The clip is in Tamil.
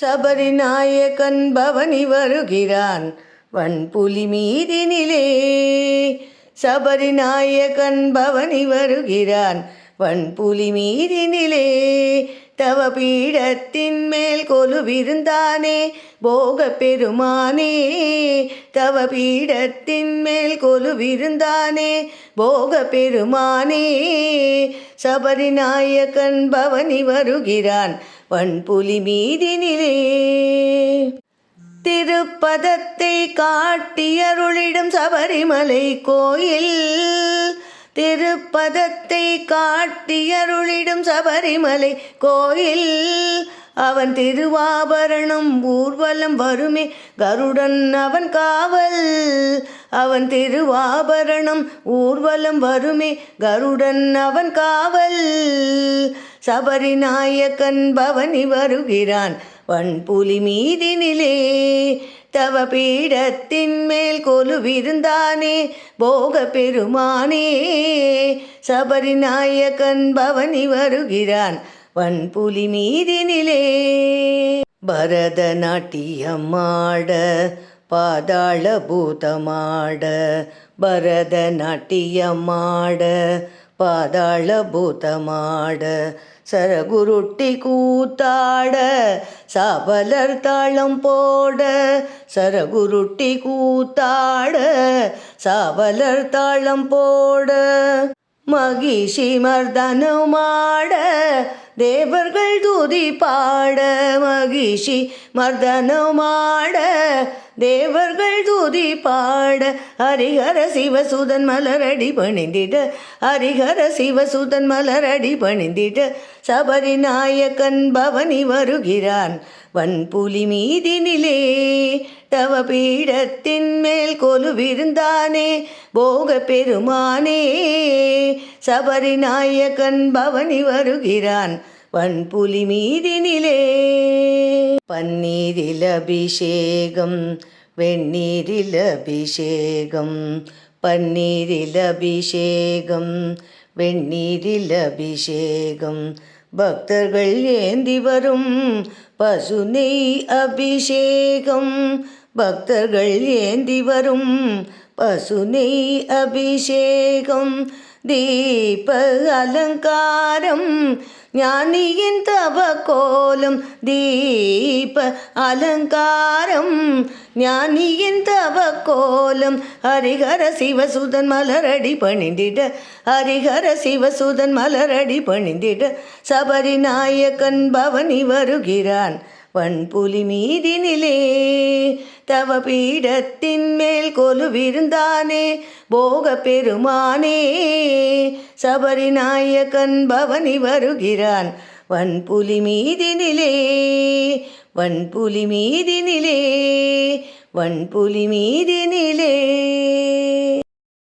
சபரிநாயகன் பவனி வருகிறான். வன்புலி மீதினிலே சபரிநாயகன் பவனி வருகிறான். வன்புலி மீதினிலே தவ பீடத்தின் மேல் கொலுவிருந்தானே போக பெருமானே தவ பீடத்தின் மேல் கொலுவிருந்தானே போக பெருமானே சபரிநாயகன் பவனி வருகிறான். வன்புலி மீதினிலே. திருப்பதத்தை காட்டியருளிடும் சபரிமலை கோயில். திருப்பதத்தை காட்டியருளிடும் சபரிமலை கோயில். அவன் திருவாபரணம் ஊர்வலம் வருமே. கருடன் அவன் காவல் அவன் திருவாபரணம் ஊர்வலம் வருமே. கருடன் அவன் காவல் சபரிநாயக்கன் பவனி வருகிறான். வன்புலி மீதினிலே தவ பீடத்தின் மேல் கொலுவிருந்தானே. போக பெருமானே சபரிநாயகன் பவனி வருகிறான். வன்புலி மீதினிலே. பரதநாட்டியமாட பாதாள பூதமாட பரதநாட்டியமாட பாதாள பூதமாட சரகுருட்டி கூத்தாட சாபலர் தாளம் போட சரகுருட்டி கூத்தாட சாவலர் தாளம் போட. மகிஷி மர்தனமாட தேவர்கள் துதி பாட மகிஷி மர்தனமாட தேவர்கள் துதி பாட ஹரிஹர சிவசுதன் மலரடி பணிந்திட ஹரிஹர சிவசுதன் மலரடி பணிந்திட சபரிநாயகன் பவனி வருகிறான். வன்புலி மீதினிலே தவ பீடத்தின் மேல் கொலுவிருந்தானே போக பெருமானே சபரிநாயகன் பவனி வருகிறான். வன்புலி மீதினிலே പന്നീരിലഭിഷേകം വെണ്ണീരിലഭിഷേകം പന്നീരിലഭിഷേകം വെണ്ണീരിലഭിഷേകം. ഭക്തകൾ ഏന്തി വരും പശുനെയ് അഭിഷേകം. ഭക്തകൾ ഏന്തി വരും அபிஷேகம் பக்தர்கள் ஏந்தி வரும் பசுனை அபிஷேகம் தீப அலங்காரம் ஞானியின் தவ கோலம் தீப அலங்காரம் ஞானியின் தவ கோலம் ஹரிஹர சிவசுதன் மலரடி பணிந்திட ஹரிஹர சிவசுதன் மலரடி பணிந்திட சபரிநாயகன் பவனி வருகிறான். வன்புலி மீதினிலே தவ பீடத்தின் மேல் கொலுவிருந்தானே போக பெருமானே சபரிநாயகன் பவனி வருகிறான். வன்புலி மீதினிலே வன்புலி மீதினிலே வன்புலி மீதினிலே.